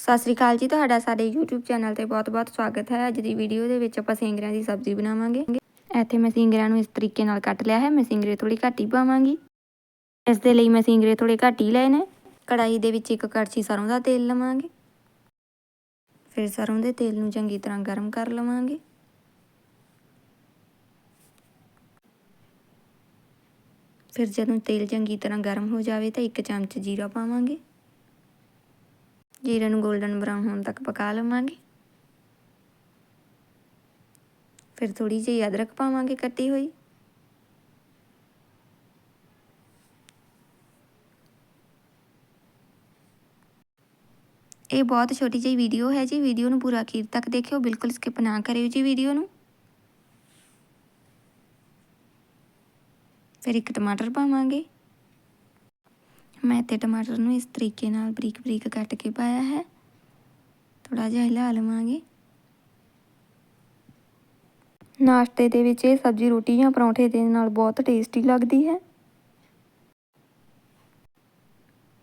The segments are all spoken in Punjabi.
ਸਤਿ ਸ੍ਰੀ ਅਕਾਲ ਜੀ, ਤੁਹਾਡਾ ਸਾਡੇ YouTube ਚੈਨਲ ਤੇ ਬਹੁਤ-ਬਹੁਤ ਸਵਾਗਤ ਹੈ। ਅੱਜ ਦੀ ਵੀਡੀਓ ਦੇ ਵਿੱਚ ਆਪਾਂ ਸਿੰਗਰਿਆਂ ਦੀ ਸਬਜ਼ੀ ਬਣਾਵਾਂਗੇ। ਇੱਥੇ ਮੈਂ ਸਿੰਗਰਿਆਂ ਨੂੰ ਇਸ ਤਰੀਕੇ ਨਾਲ ਕੱਟ ਲਿਆ ਹੈ। ਮੈਂ ਸਿੰਗਰੇ ਥੋੜੀ ਘੱਟ ਹੀ ਪਾਵਾਂਗੀ। ਇਸ ਦੇ ਲਈ ਮੈਂ ਸਿੰਗਰੇ ਥੋੜੇ ਘੱਟ ਹੀ ਲਏ ਨੇ। ਕੜਾਈ ਦੇ ਵਿੱਚ ਇੱਕ ਕੜਛੀ ਸਰੋਂ ਦਾ ਤੇਲ ਲਵਾਂਗੇ। ਫਿਰ ਸਰੋਂ ਦੇ ਤੇਲ ਨੂੰ ਚੰਗੀ ਤਰ੍ਹਾਂ ਗਰਮ ਕਰ ਲਵਾਂਗੇ। ਫਿਰ ਜਦੋਂ ਤੇਲ ਚੰਗੀ ਤਰ੍ਹਾਂ ਗਰਮ ਹੋ ਜਾਵੇ ਤਾਂ ਇੱਕ ਚਮਚ ਜੀਰਾ ਪਾਵਾਂਗੇ। ਜੀਰੇ ਨੂੰ 골ਡਨ ਬਰਾਊਨ ਹੋਣ ਤੱਕ ਪਕਾ ਲਵਾਂਗੇ। ਫਿਰ ਥੋੜੀ ਜਿਹੀ ਅਦਰਕ ਪਾਵਾਂਗੇ ਕੱਟੀ ਹੋਈ। ਇਹ ਬਹੁਤ ਛੋਟੀ ਜਿਹੀ ਵੀਡੀਓ ਹੈ ਜੀ। ਵੀਡੀਓ ਨੂੰ ਪੂਰਾ ਅਖੀਰ ਤੱਕ ਦੇਖਿਓ। ਬਿਲਕੁਲ ਸਕਿਪ ਨਾ ਕਰਿਓ ਜੀ ਵੀਡੀਓ ਨੂੰ। ਫਿਰ ਇੱਕ ਟਮਾਟਰ ਪਾਵਾਂਗੇ। ਮੈਂ ਤੇ ਟਮਾਟਰ ਨੂੰ ਇਸ ਤਰੀਕੇ ਨਾਲ ਬਰੀਕ ਬਰੀਕ ਕੱਟ ਕੇ ਪਾਇਆ ਹੈ। ਥੋੜਾ ਜਿਹਾ ਹਿਲਾ ਲਵਾਂਗੇ। ਨਾਸ਼ਤੇ ਦੇ ਵਿੱਚ ਇਹ ਸਬਜ਼ੀ ਰੋਟੀ ਜਾਂ ਪਰੌਂਠੇ ਦੇ ਨਾਲ ਬਹੁਤ ਟੇਸਟੀ ਲੱਗਦੀ ਹੈ।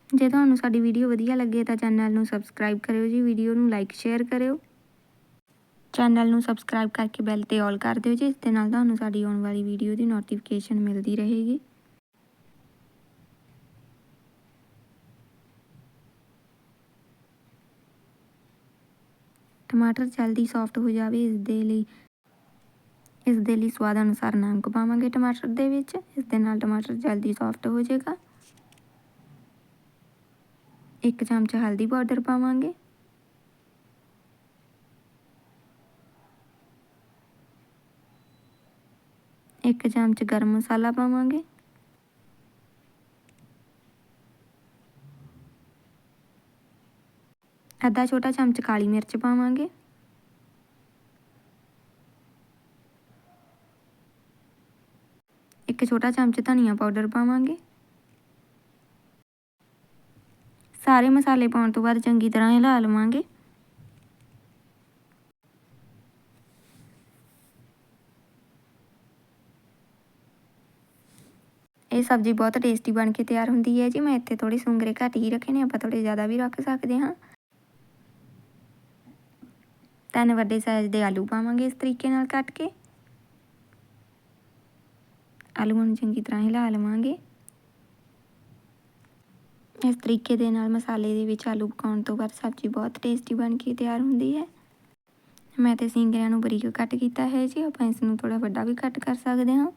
ਜੇ ਤੁਹਾਨੂੰ ਸਾਡੀ ਵੀਡੀਓ ਵਧੀਆ ਲੱਗੇ ਤਾਂ ਚੈਨਲ ਨੂੰ ਸਬਸਕ੍ਰਾਈਬ ਕਰਿਓ ਜੀ। ਵੀਡੀਓ ਨੂੰ ਲਾਈਕ ਸ਼ੇਅਰ ਕਰਿਓ। ਚੈਨਲ ਨੂੰ ਸਬਸਕ੍ਰਾਈਬ ਕਰਕੇ ਬੈਲ ਤੇ ਆਲ ਕਰ ਦਿਓ ਜੀ। ਇਸ ਦੇ ਨਾਲ ਤੁਹਾਨੂੰ ਸਾਡੀ ਆਉਣ ਵਾਲੀ ਵੀਡੀਓ ਦੀ ਨੋਟੀਫਿਕੇਸ਼ਨ ਮਿਲਦੀ ਰਹੇਗੀ। ਟਮਾਟਰ ਜਲਦੀ ਸੌਫਟ ਹੋ ਜਾਵੇ ਇਸ ਦੇ ਲਈ ਇਸ ਦੇ ਲਈ ਸਵਾਦ ਅਨੁਸਾਰ ਨਮਕ ਪਾਵਾਂਗੇ ਟਮਾਟਰ ਦੇ ਵਿੱਚ ਇਸ ਦੇ ਨਾਲ ਟਮਾਟਰ ਜਲਦੀ ਸੌਫਟ ਹੋ ਜਾਏਗਾ। ਇੱਕ ਚਮਚ ਹਲਦੀ ਪਾਊਡਰ ਪਾਵਾਂਗੇ। ਇੱਕ ਚਮਚ ਗਰਮ ਮਸਾਲਾ ਪਾਵਾਂਗੇ। ਅੱਧਾ ਛੋਟਾ ਚਮਚ ਕਾਲੀ ਮਿਰਚ ਪਾਵਾਂਗੇ। ਇੱਕ ਛੋਟਾ ਚਮਚ ਧਨੀਆ ਪਾਊਡਰ ਪਾਵਾਂਗੇ। ਸਾਰੇ ਮਸਾਲੇ ਪਾਉਣ ਤੋਂ ਬਾਅਦ ਚੰਗੀ ਤਰ੍ਹਾਂ ਹਿਲਾ ਲਵਾਂਗੇ। ਇਹ ਸਬਜ਼ੀ ਬਹੁਤ ਟੇਸਟੀ ਬਣ ਕੇ ਤਿਆਰ ਹੁੰਦੀ ਹੈ ਜੀ। ਮੈਂ ਇੱਥੇ ਥੋੜੀ ਸੁੰਗਰੇ ਘੱਟ ਹੀ ਰੱਖੇ ਨੇ, ਆਪਾਂ ਥੋੜੇ ਜ਼ਿਆਦਾ ਵੀ ਰੱਖ ਸਕਦੇ ਹਾਂ। ਤਿੰਨ ਵੱਡੇ ਸਾਈਜ਼ ਦੇ ਆਲੂ ਪਾਵਾਂਗੇ ਇਸ ਤਰੀਕੇ ਨਾਲ ਕੱਟ ਕੇ। ਆਲੂਆਂ ਨੂੰ ਚੰਗੀ ਤਰ੍ਹਾਂ ਹਿਲਾ ਲਵਾਂਗੇ। ਇਸ ਤਰੀਕੇ ਦੇ ਨਾਲ ਮਸਾਲੇ ਦੇ ਵਿੱਚ ਆਲੂ ਪਕਾਉਣ ਤੋਂ ਬਾਅਦ ਸਬਜ਼ੀ ਬਹੁਤ ਟੇਸਟੀ ਬਣ ਕੇ ਤਿਆਰ ਹੁੰਦੀ ਹੈ। ਮੈਂ ਤੇ ਸਿੰਗਰਿਆਂ ਨੂੰ ਬਰੀਕ ਕੱਟ ਕੀਤਾ ਹੈ ਜੀ, ਆਪਾਂ ਇਸ ਨੂੰ ਥੋੜਾ ਵੱਡਾ ਵੀ ਕੱਟ ਕਰ ਸਕਦੇ ਹਾਂ।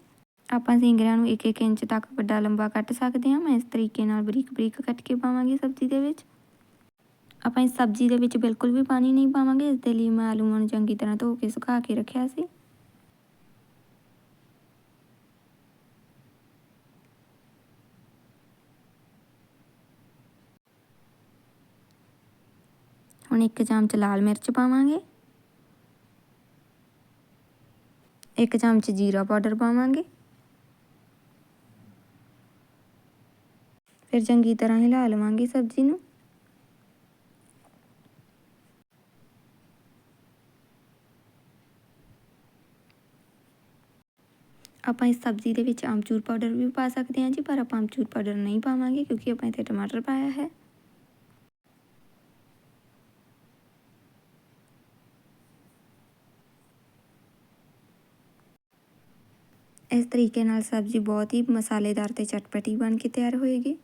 ਆਪਾਂ ਸਿੰਗਰਿਆਂ ਨੂੰ 1-1 ਇੰਚ ਤੱਕ ਵੱਡਾ ਲੰਬਾ ਕੱਟ ਸਕਦੇ ਹਾਂ। ਮੈਂ ਇਸ ਤਰੀਕੇ ਨਾਲ ਬਰੀਕ ਬਰੀਕ ਕੱਟ ਕੇ ਪਾਵਾਂਗੀ ਸਬਜ਼ੀ ਦੇ ਵਿੱਚ। ਆਪਾਂ ਇਸ ਸਬਜ਼ੀ ਦੇ ਵਿੱਚ ਬਿਲਕੁਲ ਵੀ ਪਾਣੀ ਨਹੀਂ ਪਾਵਾਂਗੇ, ਇਸ ਦੇ ਲਈ ਮੈਂ ਆਲੂਆਂ ਨੂੰ ਚੰਗੀ ਤਰ੍ਹਾਂ ਧੋ ਕੇ ਸੁਕਾ ਕੇ ਰੱਖਿਆ ਸੀ। ਹੁਣ ਇੱਕ ਚਮਚ ਲਾਲ ਮਿਰਚ ਪਾਵਾਂਗੇ। ਇੱਕ ਚਮਚ ਜੀਰਾ ਪਾਊਡਰ ਪਾਵਾਂਗੇ। ਫਿਰ ਚੰਗੀ ਤਰ੍ਹਾਂ ਹਿਲਾ ਲਵਾਂਗੇ ਸਬਜ਼ੀ ਨੂੰ। ਆਪਾਂ ਇਸ ਸਬਜ਼ੀ ਦੇ ਵਿੱਚ ਆਮਚੂਰ ਪਾਊਡਰ ਵੀ ਪਾ ਸਕਦੇ ਹਾਂ ਜੀ, ਪਰ ਆਪਾਂ ਆਮਚੂਰ ਪਾਊਡਰ ਨਹੀਂ ਪਾਵਾਂਗੇ ਕਿਉਂਕਿ ਆਪਾਂ ਇੱਥੇ ਟਮਾਟਰ ਪਾਇਆ ਹੈ। ਇਸ ਤਰੀਕੇ ਨਾਲ ਸਬਜ਼ੀ ਬਹੁਤ ਹੀ ਮਸਾਲੇਦਾਰ ਤੇ ਚਟਪਟੀ ਬਣ ਕੇ ਤਿਆਰ ਹੋਏਗੀ।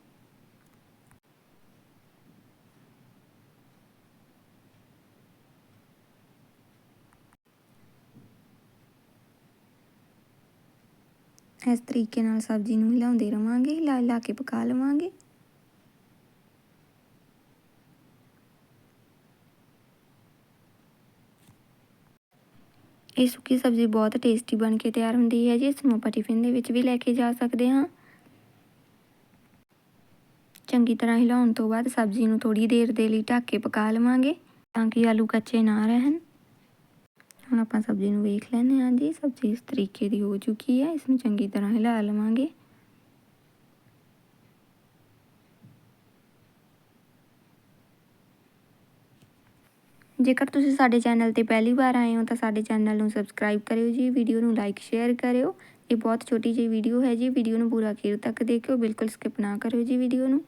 ਇਸ ਤਰੀਕੇ ਨਾਲ ਸਬਜ਼ੀ ਨੂੰ ਹਿਲਾਉਂਦੇ ਰਵਾਂਗੇ ਹਿਲਾ ਹਿਲਾ ਕੇ ਪਕਾ ਲਵਾਂਗੇ। ਇਹ ਸੁੱਕੀ ਸਬਜ਼ੀ ਬਹੁਤ ਟੇਸਟੀ ਬਣ ਕੇ ਤਿਆਰ ਹੁੰਦੀ ਹੈ ਜੀ, ਇਸ ਨੂੰ ਆਪਾਂ ਟਿਫਿਨ ਦੇ ਵਿੱਚ ਵੀ ਲੈ ਕੇ ਜਾ ਸਕਦੇ ਹਾਂ। ਚੰਗੀ ਤਰ੍ਹਾਂ ਹਿਲਾਉਣ ਤੋਂ ਬਾਅਦ ਸਬਜ਼ੀ ਨੂੰ ਥੋੜੀ ਦੇਰ ਦੇ ਲਈ ਢੱਕ ਕੇ ਪਕਾ ਲਵਾਂਗੇ ਤਾਂ ਕਿ ਆਲੂ ਕੱਚੇ ਨਾ ਰਹਿਣ। ਹੁਣ ਆਪਾਂ ਸਬਜ਼ੀ ਨੂੰ ਵੇਖ ਲੈਂਦੇ ਹਾਂ ਜੀ, ਸਬਜ਼ੀ ਇਸ ਤਰੀਕੇ ਦੀ ਹੋ ਚੁੱਕੀ ਹੈ ਇਸ ਨੂੰ ਚੰਗੀ ਤਰ੍ਹਾਂ ਹਿਲਾ ਲਵਾਂਗੇ। ਜੇਕਰ ਤੁਸੀਂ ਸਾਡੇ ਚੈਨਲ ਤੇ ਪਹਿਲੀ ਵਾਰ ਆਏ ਹੋ, ਤਾਂ ਸਾਡੇ ਚੈਨਲ ਨੂੰ ਸਬਸਕ੍ਰਾਈਬ ਕਰਿਓ ਜੀ, ਵੀਡੀਓ ਨੂੰ ਲਾਈਕ, ਸ਼ੇਅਰ ਕਰਿਓ। ਇਹ ਬਹੁਤ ਛੋਟੀ ਜਿਹੀ ਵੀਡੀਓ ਹੈ ਜੀ, ਵੀਡੀਓ ਨੂੰ ਪੂਰਾ ਅਖੀਰ ਤੱਕ ਦੇਖਿਓ, ਬਿਲਕੁਲ ਸਕਿਪ ਨਾ ਕਰਿਓ ਜੀ ਵੀਡੀਓ ਨੂੰ।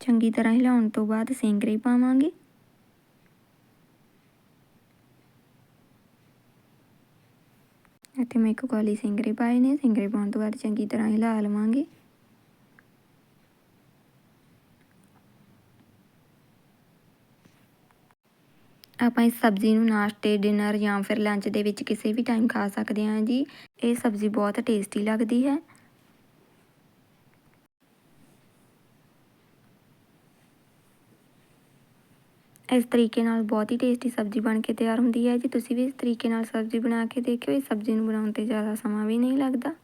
ਚੰਗੀ ਤਰ੍ਹਾਂ ਹਿਲਾਉਣ ਤੋਂ ਬਾਅਦ ਸਿੰਗਰੇ ਪਾਵਾਂਗੇ। ਅਤੇ ਮੈਂ ਇੱਕ ਕੌਲੀ ਸਿੰਗਰੇ ਪਾਏ ਨੇ ਸਿੰਗਰੇ ਪਾਉਣ ਤੋਂ ਬਾਅਦ ਚੰਗੀ ਤਰ੍ਹਾਂ ਹਿਲਾ ਲਵਾਂਗੇ। ਆਪਾਂ ਇਸ ਸਬਜ਼ੀ ਨੂੰ ਨਾਸ਼ਤੇ, ਡਿਨਰ ਜਾਂ ਫਿਰ ਲੰਚ ਦੇ ਵਿੱਚ ਕਿਸੇ ਵੀ ਟਾਈਮ ਖਾ ਸਕਦੇ ਹਾਂ ਜੀ। ਇਹ ਸਬਜ਼ੀ ਬਹੁਤ ਟੇਸਟੀ ਲੱਗਦੀ ਹੈ। ਇਸ ਤਰੀਕੇ ਨਾਲ ਬਹੁਤ ਹੀ ਟੇਸਟੀ ਸਬਜ਼ੀ ਬਣ ਕੇ ਤਿਆਰ ਹੁੰਦੀ ਹੈ ਜੀ। ਤੁਸੀਂ ਵੀ ਇਸ ਤਰੀਕੇ ਨਾਲ ਸਬਜ਼ੀ ਬਣਾ ਕੇ ਦੇਖਿਓ, ਇਸ ਸਬਜ਼ੀ ਨੂੰ ਬਣਾਉਣ ਤੇ ਜ਼ਿਆਦਾ ਸਮਾਂ ਵੀ ਨਹੀਂ ਲੱਗਦਾ।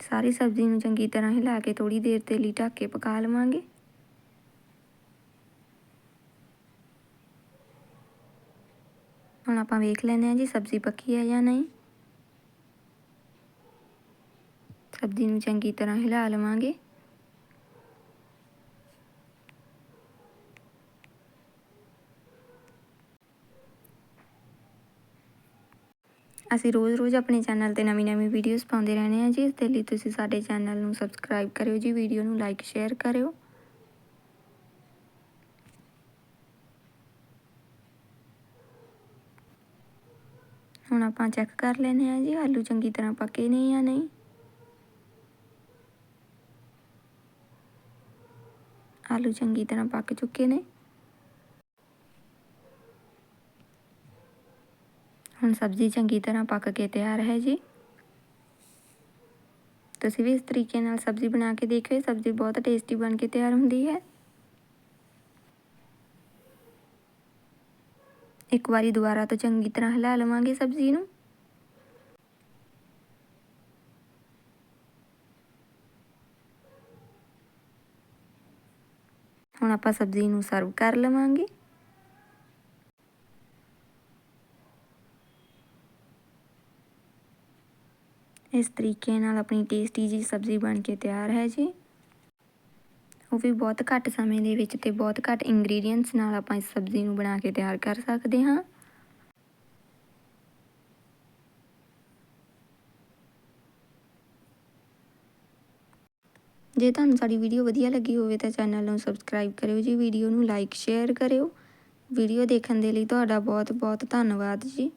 ਸਾਰੀ ਸਬਜ਼ੀ ਨੂੰ ਚੰਗੀ ਤਰ੍ਹਾਂ ਹਿਲਾ ਕੇ ਥੋੜੀ ਦੇਰ ਤੇ ਲਈ ਢੱਕ ਕੇ ਪਕਾ ਲਵਾਂਗੇ। ਹੁਣ ਆਪਾਂ ਵੇਖ ਲੈਂਦੇ ਹਾਂ ਜੀ ਸਬਜ਼ੀ ਪੱਕੀ ਹੈ ਜਾਂ ਨਹੀਂ। ਸਬਜ਼ੀ ਨੂੰ ਚੰਗੀ ਤਰ੍ਹਾਂ ਹਿਲਾ ਲਵਾਂਗੇ। ਅਸੀਂ ਰੋਜ਼-ਰੋਜ਼ ਆਪਣੇ ਚੈਨਲ ਤੇ ਨਵੀਂ-ਨਵੀਂ ਵੀਡੀਓਜ਼ ਪਾਉਂਦੇ ਰਹਿੰਦੇ ਹਾਂ ਜੀ। ਇਸ ਦੇ ਲਈ ਤੁਸੀਂ ਸਾਡੇ ਚੈਨਲ ਨੂੰ ਸਬਸਕ੍ਰਾਈਬ ਕਰਿਓ ਜੀ ਵੀਡੀਓ ਨੂੰ ਲਾਈਕ ਸ਼ੇਅਰ ਕਰਿਓ। ਹੁਣ ਆਪਾਂ ਚੈੱਕ ਕਰ ਲੈਨੇ ਆ ਜੀ, ਆਲੂ ਚੰਗੀ ਤਰ੍ਹਾਂ ਪੱਕੇ ਨੇ ਜਾਂ ਨਹੀਂ। ਆਲੂ ਚੰਗੀ ਤਰ੍ਹਾਂ ਪੱਕ ਚੁੱਕੇ ਨੇ। ਹੁਣ ਸਬਜ਼ੀ ਚੰਗੀ ਤਰ੍ਹਾਂ ਪੱਕ ਕੇ ਤਿਆਰ ਹੈ ਜੀ। ਤੁਸੀਂ ਵੀ ਇਸ ਤਰੀਕੇ ਨਾਲ ਸਬਜ਼ੀ ਬਣਾ ਕੇ ਦੇਖਿਓ ਸਬਜ਼ੀ ਬਹੁਤ ਟੇਸਟੀ ਬਣ ਕੇ ਤਿਆਰ ਹੁੰਦੀ ਹੈ। ਇੱਕ ਵਾਰੀ ਦੁਬਾਰਾ ਤੋਂ ਚੰਗੀ ਤਰ੍ਹਾਂ ਹਿਲਾ ਲਵਾਂਗੇ ਸਬਜ਼ੀ ਨੂੰ। ਹੁਣ ਆਪਾਂ ਸਬਜ਼ੀ ਨੂੰ ਸਰਵ ਕਰ ਲਵਾਂਗੇ। ਇਸ ਤਰੀਕੇ ਨਾਲ ਆਪਣੀ ਟੇਸਟੀ ਜੀ ਸਬਜ਼ੀ ਬਣ ਕੇ ਤਿਆਰ ਹੈ ਜੀ। ਉਹ ਵੀ ਬਹੁਤ ਘੱਟ ਸਮੇਂ ਦੇ ਵਿੱਚ ਤੇ ਬਹੁਤ ਘੱਟ ਇੰਗਰੀਡੀਅੰਟਸ ਨਾਲ ਆਪਾਂ ਇਸ ਸਬਜ਼ੀ ਨੂੰ ਬਣਾ ਕੇ ਤਿਆਰ ਕਰ ਸਕਦੇ ਹਾਂ। ਜੇ ਤੁਹਾਨੂੰ ਸਾਡੀ ਵੀਡੀਓ ਵਧੀਆ ਲੱਗੀ ਹੋਵੇ ਤਾਂ ਚੈਨਲ ਨੂੰ ਸਬਸਕ੍ਰਾਈਬ ਕਰਿਓ ਜੀ ਵੀਡੀਓ ਨੂੰ ਲਾਈਕ ਸ਼ੇਅਰ ਕਰਿਓ। ਵੀਡੀਓ ਦੇਖਣ ਦੇ ਲਈ ਤੁਹਾਡਾ ਬਹੁਤ ਬਹੁਤ ਧੰਨਵਾਦ ਜੀ।